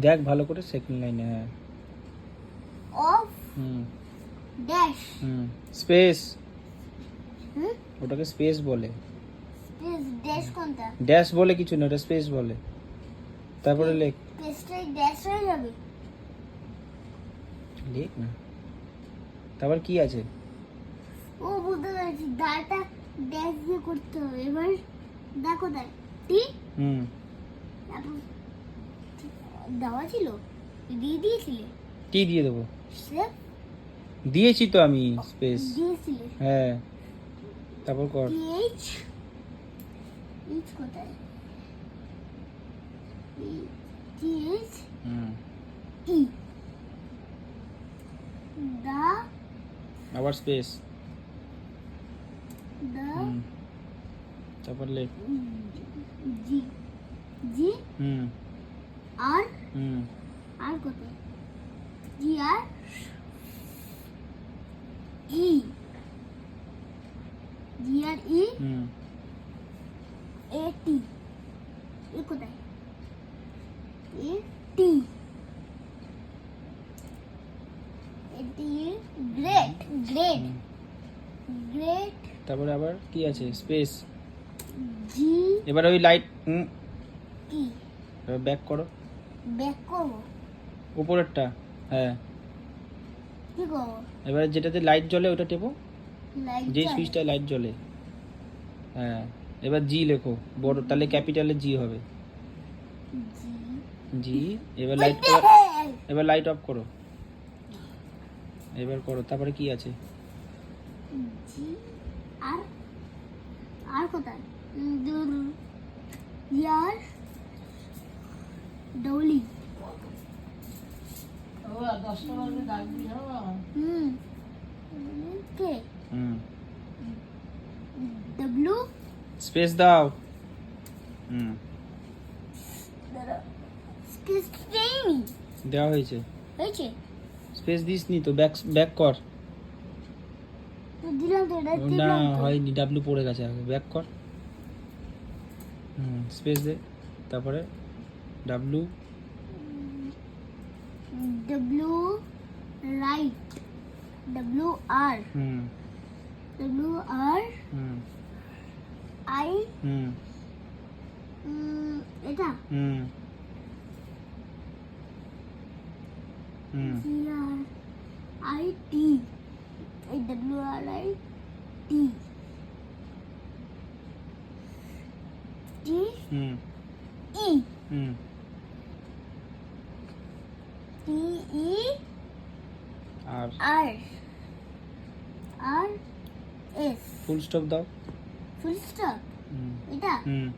দেখ ভালো করে সেকেন্ড লাইনে হ্যাঁ। Of hmm. Dash hmm. Space হুম? ওটাকে স্পেস বলে। স্পেস ড্যাশ কোনটা? ড্যাশ বলে কিছু না ওটা স্পেস বলে। তারপরে লেখ। পেজটাই ড্যাশ হয়ে যাবে? লেখ না। তারপর কি আছে? ও বুঝতে পেরেছি দাটা ড্যাশ দিয়ে করতে হবে। এবার দেখো দেখ টি? হুম। তারপর দেওয়া ছিল? দিয়ে দিয়েছিলে? কি দিয়ে দেবো? দিয়েছি তো আমি স্পেস দিয়েছিলে। হ্যাঁ। তারপর কর। টিএইচ এইচ কোথায়? টিএইচ হুম। ই দা আবার স্পেস দা তারপর লেখ। জি জি। হুম। আর? হুম। আর কোথায় জি আর? ই। জি আর ই? হুম। এ টি। এ কোথায়? এ টি। এটি গ্রেট গ্রেট। গ্রেট। তারপরে আবার কি আছে? স্পেস। জি। এবার ওই লাইট হুম। ব্যাক করো। ব্যাক করব। উপরেরটা হ্যাঁ। কি করব? এবারে যেটাতে লাইট জ্বলে ওটা টেপো। যে সুইচটায় লাইট জ্বলে। হ্যাঁ এবার জি লেখো। বড় তাহলে ক্যাপিটালে জি হবে। জি জি এবার লাইট এবার লাইট অফ করো। এবার করো তারপরে কি আছে? জি আর? আর কোথায়? দূর। ইয়ার ডৌলি। হুম। কে? হুম। ডব্লু স্পেস দাও। হুম। দেওয়া হয়েছে। হয়েছে? স্পেস দিসনি তো ব্যাক ব্যাক কর। না হয়নি ডাব্লু পড়ে গেছে আগে ব্যাক কর। হুম স্পেস দে তারপরে W W write W R hmm W R hmm I হুম এটা? হুম হুম জি আর আই টি এই W R I T T hmm E hmm T E R R R S. Full stop দাও। Full stop? এটা? হুম।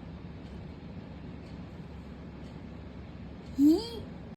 হি